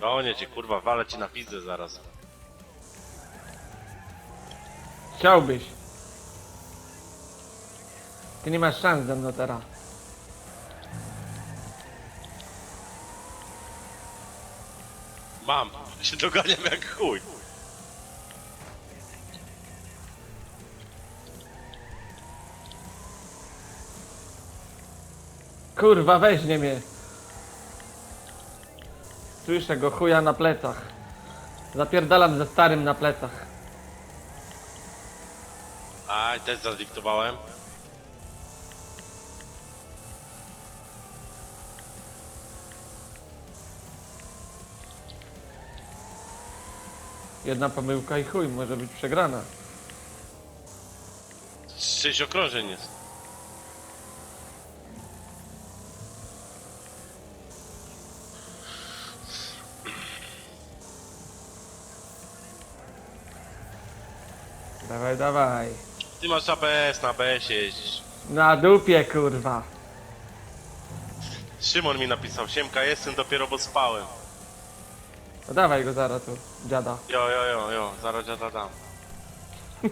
Gonię cię, kurwa, walę ci na pizdę zaraz. Chciałbyś. Ty nie masz szans ze mną teraz. Mam, się doganiam jak chuj. Kurwa, weźmie mnie. Słyszę go chuja na plecach. Zapierdalam ze starym na plecach. Aj, też zadiktowałem. Jedna pomyłka i chuj, może być przegrana. Sześć okrążeń jest. Dawaj, dawaj. Ty masz ABS, na ABS jeździsz. Na dupie, kurwa. Szymon mi napisał, Siemka, jestem dopiero, bo spałem. No dawaj go zaraz tu, dziada. Jo, jo, jo, jo, zaraz dziada dam.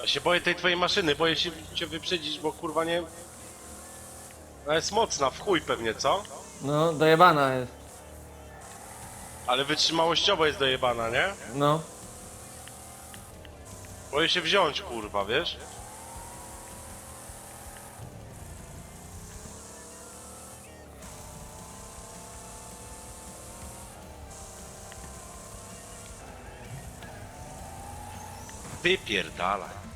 Ja się boję tej twojej maszyny, boję się cię wyprzedzić, bo kurwa nie... Ona jest mocna, w chuj pewnie, co? No, dojebana jest. Ale wytrzymałościowo jest dojebana, nie? No. Boję się wziąć, kurwa, wiesz? Wypierdalaj.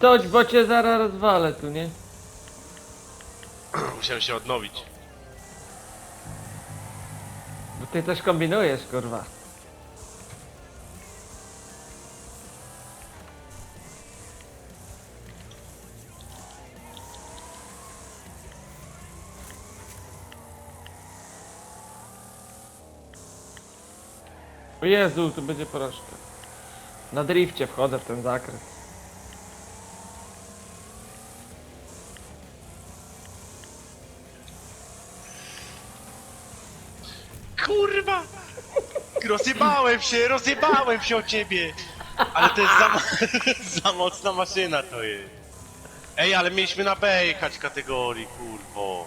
Toć, bo cię zaraz rozwalę tu, nie? Musiałem się odnowić. Bo ty coś kombinujesz, kurwa. O Jezu, tu będzie porażka. Na drifcie wchodzę w ten zakres. Kurwa! Rozjebałem się, rozjebałem się o ciebie! Ale to jest za, mo- za mocna maszyna to jest. Ej, ale mieliśmy na B jechać kategorii, kurwo.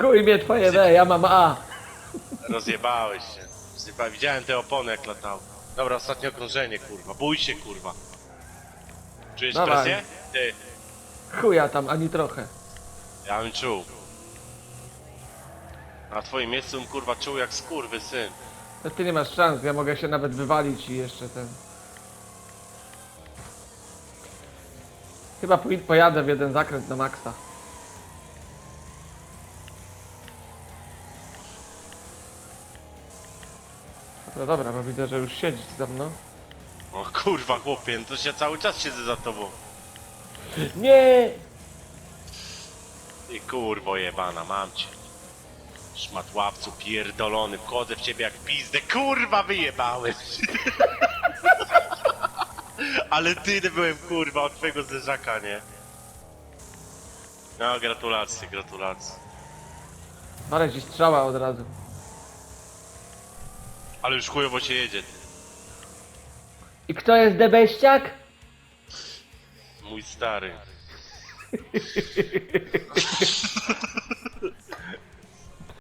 Chuj mnie twoje D, ja mam A. Rozjebałeś się. Rozjeba... Widziałem te opony jak latały. Dobra, ostatnie okrążenie, kurwa. Bój się, kurwa. Czujesz Dawaj. presję? Ty. Chuja tam, ani trochę. Ja bym czuł. Na twoim miejscu bym, kurwa, czuł jak skurwy syn. No ty nie masz szans, ja mogę się nawet wywalić i jeszcze ten... Chyba pój- pojadę w jeden zakręt na maksa. No dobra, bo widzę, że już siedzisz za mną. O kurwa, chłopie, no to się cały czas siedzę za tobą. Nie! I kurwo jebana, mam cię. Szmatławcu pierdolony, wchodzę w ciebie jak pizdę, kurwa wyjebałem Ale ty byłem kurwa od twojego zderzaka, nie? No, gratulacje, gratulacje. Ale ci strzała od razu. Ale już chujowo się jedzie. I kto jest debeściak? Mój stary.